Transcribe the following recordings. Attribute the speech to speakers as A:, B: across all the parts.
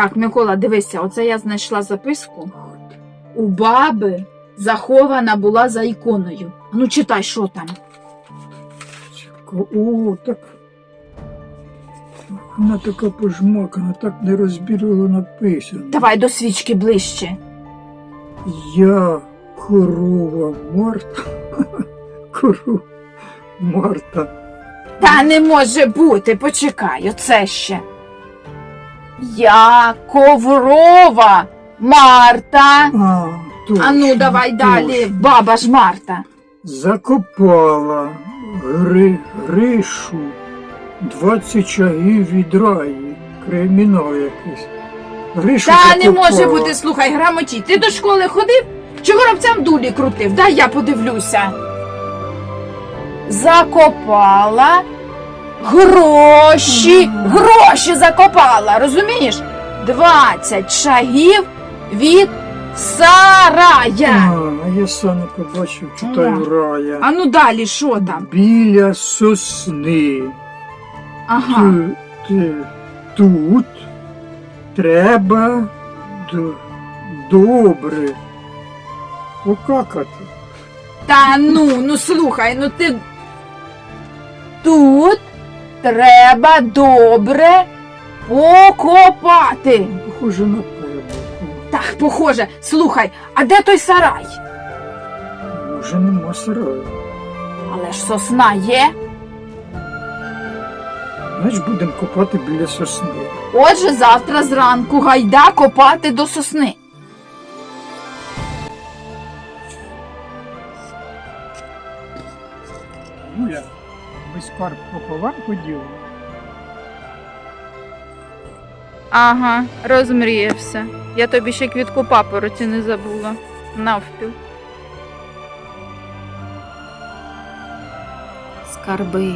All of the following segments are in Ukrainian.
A: Так, Микола, дивися, оце я знайшла записку. У баби захована була за іконою. Ну, читай, що там.
B: О, так. Вона така пожмакана, так нерозбірливо написано.
A: Давай до свічки ближче.
B: Я корова Марта. Корова Марта.
A: Та не може бути, почекай, оце ще. Я коврова Марта.
B: А, точно,
A: А ну, давай далі, баба ж Марта.
B: Закопала гри, гришу 20 чагів від раї. Кримінал якийсь. Гришу
A: Та не
B: закопала.
A: може бути, слухай, грамотій. Ти до школи ходив? Чи горобцям дулі крутив? Дай я подивлюся. Закопала гроші. Гроші закопала, розумієш? 20 шагів від сарая.
B: А, я сам не побачив, читаю рая.
A: А ну далі, що там?
B: Біля сосни.
A: Ага.
B: Т- т- Тут треба д- добре покакати.
A: Та ну, ну слухай, ну ти. Тут треба добре покопати.
B: Похоже на певку.
A: Так, похоже, слухай, а де той сарай?
B: Може нема сараю.
A: Але ж сосна є.
B: Значить будемо копати біля сосни.
A: Отже, завтра зранку гайда копати до сосни.
B: Ми скарб пополам поділимо.
C: Ага, розмріявся. Я тобі ще квітку папороті не забула. Навпіл.
D: Скарби,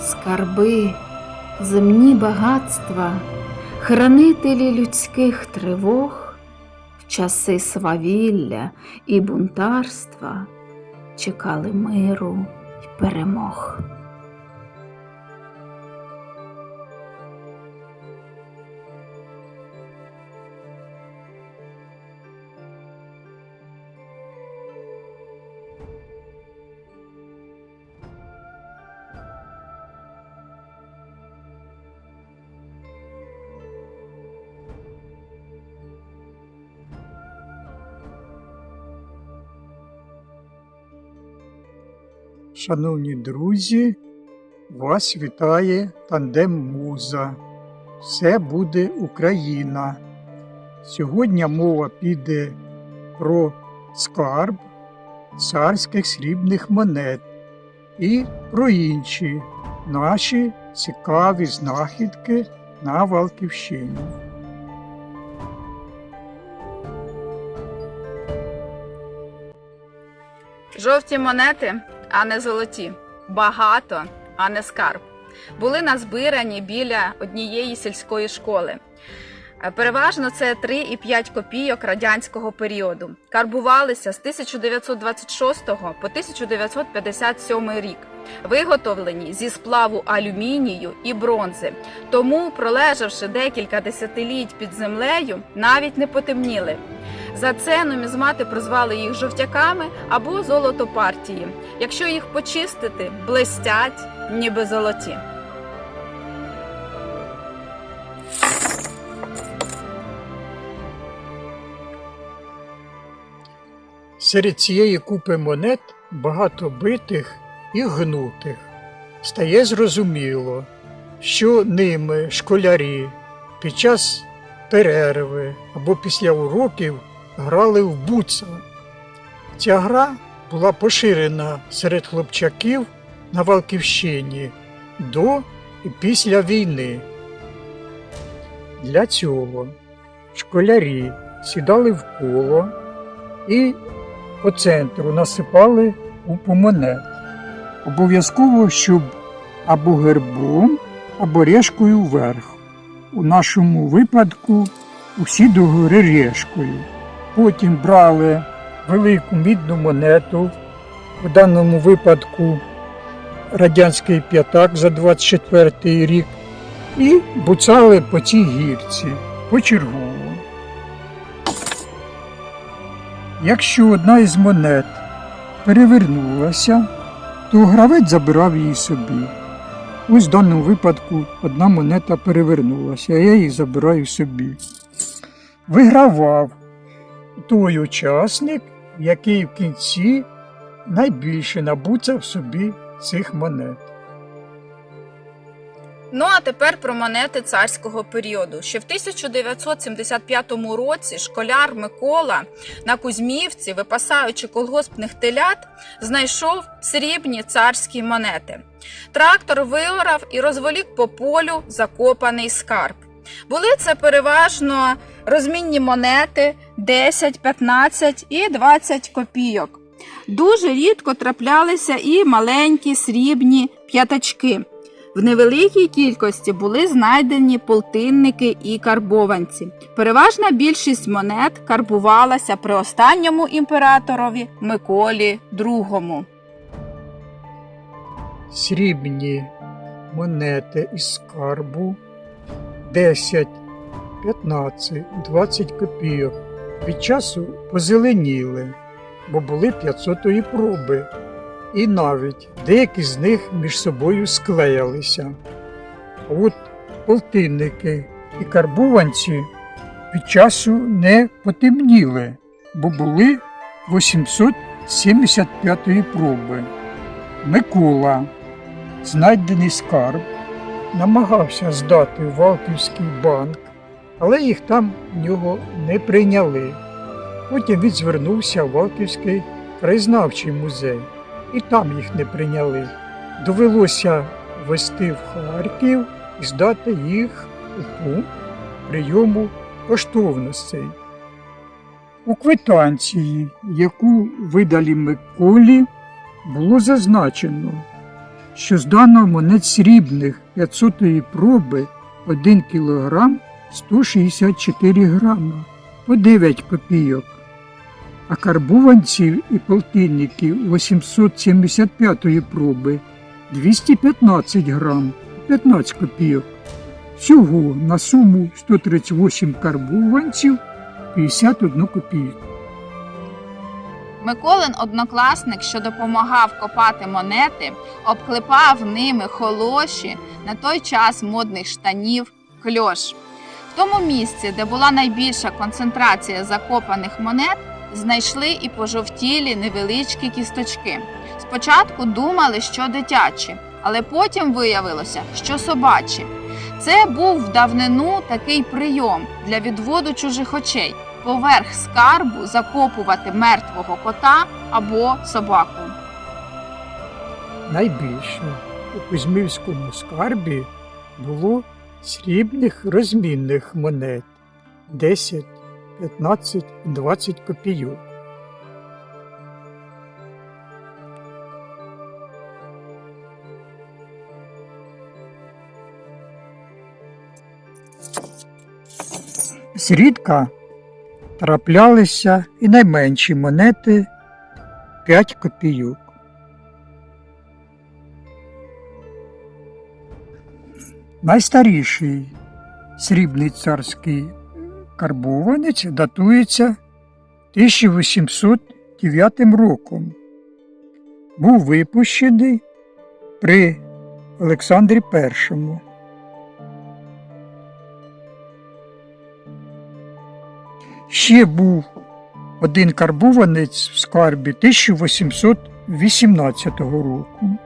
D: скарби, земні багатства, хранителі людських тривог, в часи свавілля і бунтарства чекали миру й перемог.
B: Шановні друзі, вас вітає тандем Муза. Все буде Україна. Сьогодні мова піде про скарб царських срібних монет і про інші наші цікаві знахідки на Валківщині.
C: Жовті монети, а не золоті. Багато, а не скарб. Були назбирані біля однієї сільської школи. Е, Переважно це 3 і 5 копійок радянського періоду. Карбувалися з 1926 по 1957 рік. Виготовлені зі сплаву алюмінію і бронзи. Тому, пролежавши декілька десятиліть під землею, навіть не потемніли. За це нумізмати прозвали їх жовтяками або золотопартії. Якщо їх почистити, блистять, ніби золоті.
B: Серед цієї купи монет багато битих і гнутих. Стає зрозуміло, що ними школярі під час перерви або після уроків грали в буца. Ця гра була поширена серед хлопчаків на Валківщині до і після війни. Для цього школярі сідали в коло і по центру насипали купу монет. Обов'язково, щоб або гербом, або решкою вверх. У нашому випадку усі догори решкою. Потім брали велику мідну монету, в даному випадку радянський п'ятак за 24 й рік, і буцали по цій гірці почергово. Якщо одна із монет перевернулася, то гравець забирав її собі. Ось в даному випадку одна монета перевернулася, а я її забираю собі. Вигравав той учасник, який в кінці найбільше набуцав собі цих монет.
C: Ну а тепер про монети царського періоду. Ще в 1975 році школяр Микола на Кузьмівці, випасаючи колгоспних телят, знайшов срібні царські монети. Трактор виорав і розволік по полю закопаний скарб. Були це переважно розмінні монети 10, 15 і 20 копійок. Дуже рідко траплялися і маленькі срібні п'ятачки. В невеликій кількості були знайдені полтинники і карбованці. Переважна більшість монет карбувалася при останньому імператорові Миколі II.
B: Срібні монети із скарбу 10, 15, 20 копійок від часу позеленіли, бо були 500-ї проби, і навіть деякі з них між собою склеялися. А от полтинники і карбованці від часу не потемніли, бо були 875-ї проби. Микола, знайдений скарб, намагався здати Валківський банк, але їх там в нього не прийняли. Потім він звернувся в Валківський краєзнавчий музей, і там їх не прийняли. Довелося вести в Харків і здати їх у пункт прийому коштовностей. У квитанції, яку видали Миколі, було зазначено, що здано монет срібних 500 проби 1 кг 164 грама по 9 копійок, а карбованців і полтинників 875 проби 215 грам 15 копійок. Всього на суму 138 карбованців 51 копійку.
C: Миколин однокласник, що допомагав копати монети, обклепав ними холоші на той час модних штанів кльош. Тому місці, де була найбільша концентрація закопаних монет, знайшли і пожовтілі невеличкі кісточки. Спочатку думали, що дитячі, але потім виявилося, що собачі. Це був в давнину такий прийом для відводу чужих очей поверх скарбу закопувати мертвого кота або собаку.
B: Найбільше у Кузьмівському скарбі було срібних розмінних монет 10, 15 і 20 копійок. Зрідка траплялися і найменші монети 5 копійок. Найстаріший срібний царський карбованець датується 1809 роком. Був випущений при Олександрі І. Ще був один карбованець в скарбі 1818 року.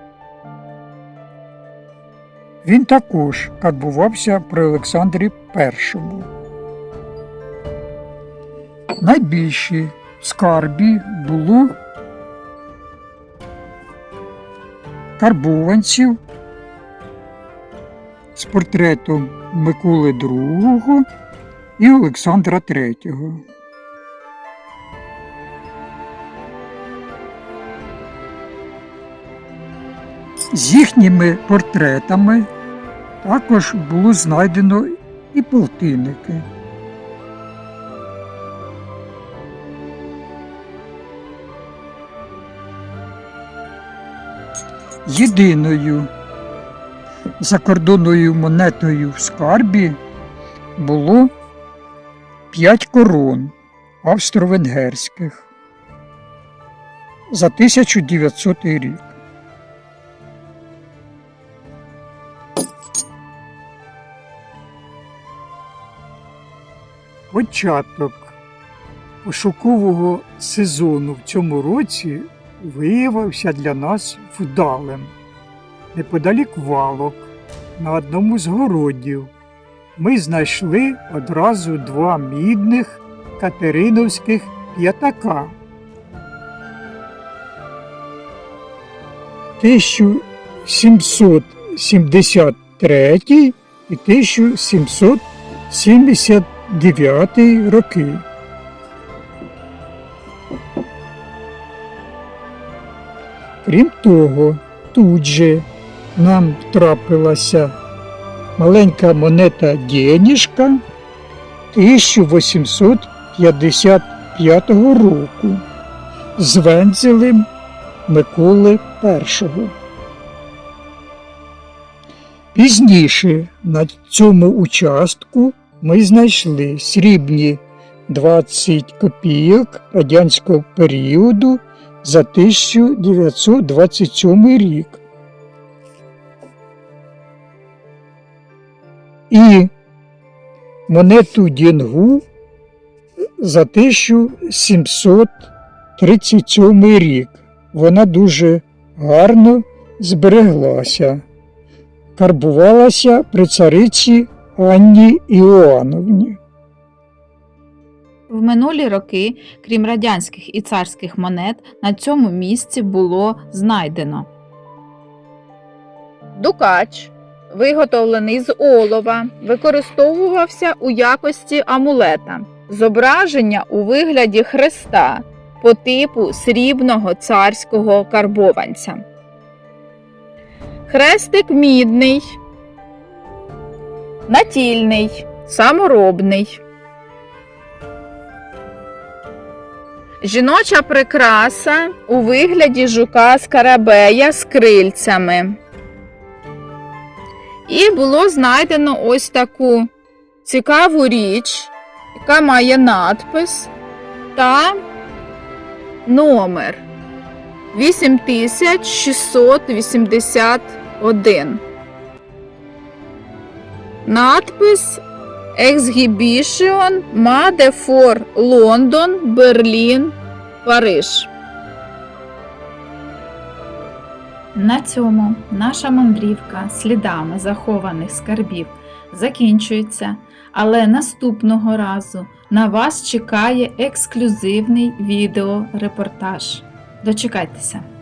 B: Він також карбувався при Олександрі І. Найбільше в скарбі було карбованців з портретом Миколи II і Олександра III. З їхніми портретами також було знайдено і полтинники. Єдиною закордонною монетою в скарбі було 5 корон австро-венгерських. за 1900 рік. Початок пошукового сезону в цьому році виявився для нас вдалим. Неподалік валок, на одному з городів, ми знайшли одразу два мідних катериновських п'ятака. 1773 і 1779 роки. Крім того, тут же нам трапилася маленька монета денежка 1855 року з вензелем Миколи І. Пізніше на цьому участку ми знайшли срібні 20 копійок радянського періоду за 1927 рік. І монету Дінгу за 1737 рік. Вона дуже гарно збереглася. Карбувалася при цариці Анні Іоанновні.
D: В минулі роки, крім радянських і царських монет, на цьому місці було знайдено
C: Дукач, виготовлений з олова, використовувався у якості амулета, зображення у вигляді хреста по типу срібного царського карбованця. Хрестик мідний, натільний, саморобний. Жіноча прикраса у вигляді жука скарабея з крильцями. І було знайдено ось таку цікаву річ, яка має надпис та номер 8681. Надпис Exhibition Made for London, Берлін, Париж.
D: На цьому наша мандрівка слідами захованих скарбів закінчується, але наступного разу на вас чекає ексклюзивний відеорепортаж. Дочекайтеся!